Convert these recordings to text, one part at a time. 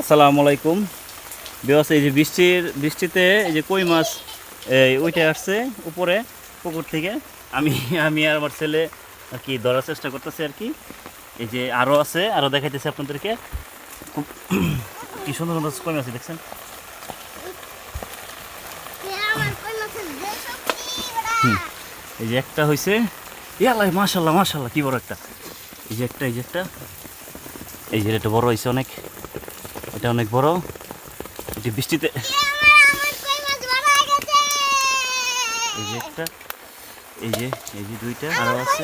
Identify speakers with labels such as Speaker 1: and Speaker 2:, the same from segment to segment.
Speaker 1: আসসালামু আলাইকুম। বিবাস এই যে বৃষ্টির, বৃষ্টিতে এই যে কই মাছ, এই ওইটা আসছে উপরে, পুকুর থেকে। আমি আমি আর আমার ছেলে আর কি ধরার চেষ্টা করতেছি আর কি। এই যে আরও আছে আরও দেখাইতেছি আপনাদেরকে। খুব কি সুন্দর সুন্দর কই মাছ দেখছেন? এই যে একটা হয়েছে ইয়াল্লাহ, মাশাল্লাহ মাশাল্লাহ, কি বড় একটা। এই যে একটা, এই যে একটা। এই যে এটা বড় হয়েছে অনেক। এটা অনেক বড়। যে বৃষ্টিতে এই যে একটা এই যে এই যে দুইটা আরও আছে।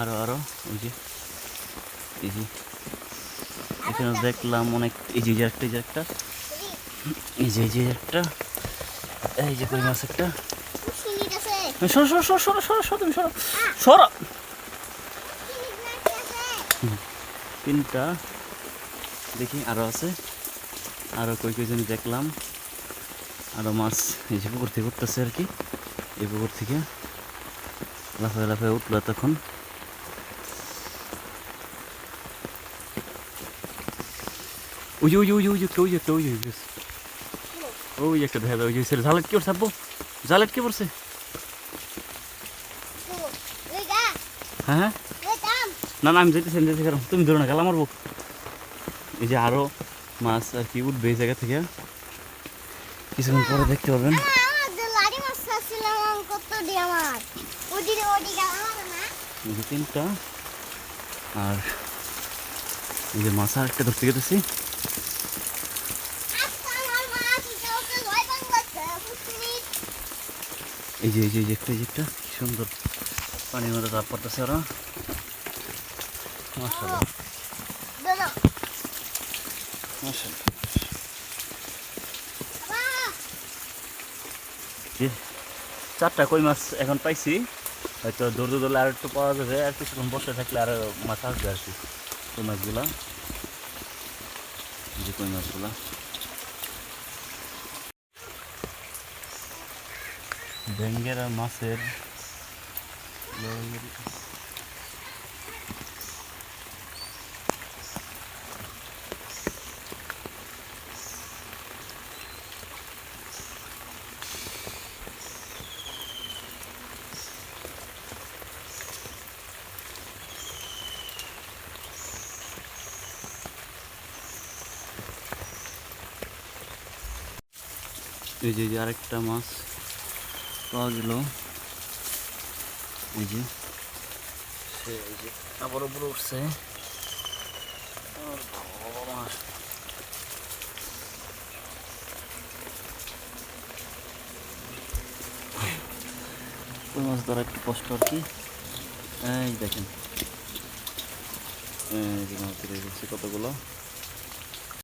Speaker 1: আরও আরও এই যে এই যে। এখানে দেখলাম অনেক এই যে এই যে একটা এই যে একটা। এই যে এই যে একটা। এই যে কই মাছ একটা। সরো সরো সরো সরো সরো সরো তুমি সরো। সরো। তিনটা। দেখি আরও আছে আরও কই কই জানি দেখলাম আরও মাছ এই যে পুকুর থেকে উঠতেছে আর কি এই পুকুর থেকে লাফায় লাফায় উঠল তখন ওই যে ওই যে ওই যে ওই যে একটা, ওই যে একটা ওই যে ওই যে ওই যে একটা দেখা যায় ওই যে ছেলে জালেট কি করছে আব্বু জালেট কি পড়ছে হ্যাঁ হ্যাঁ না না আমি যেতেছি আমি যেতে পারব তুমি ধরো না গেলাম মারবো এই যে আরও মাছ আর কি উঠবে এই জায়গা থেকে। কিছুক্ষণ পরে দেখতে পাবেন এই তিনটা। আর এই যে মাছ আর একটা ধরতে গেতেছি। এই যে এই যে এই যে একটা একটা সুন্দর। পানির মধ্যে তাপ পড়তেছে ওরা। যে চারটা কই মাছ এখন পাইছি। হয়তো দৌড় দৌড়লে আর একটু পাওয়া যাবে, আর কিছুক্ষণ বসে থাকলে আর মাছ আসবে আর কি, কই মাছগুলা? যে কই মাছগুলা। ব্যাঙ্গের আর মাছের এই যে আরেকটা মাছ পাওয়া গেল। এই যে, সে এই যে আবার উপরে উঠছে। বাবা মাছ। ধরা একটু কষ্ট আর কি। এই দেখেন। কতগুলো?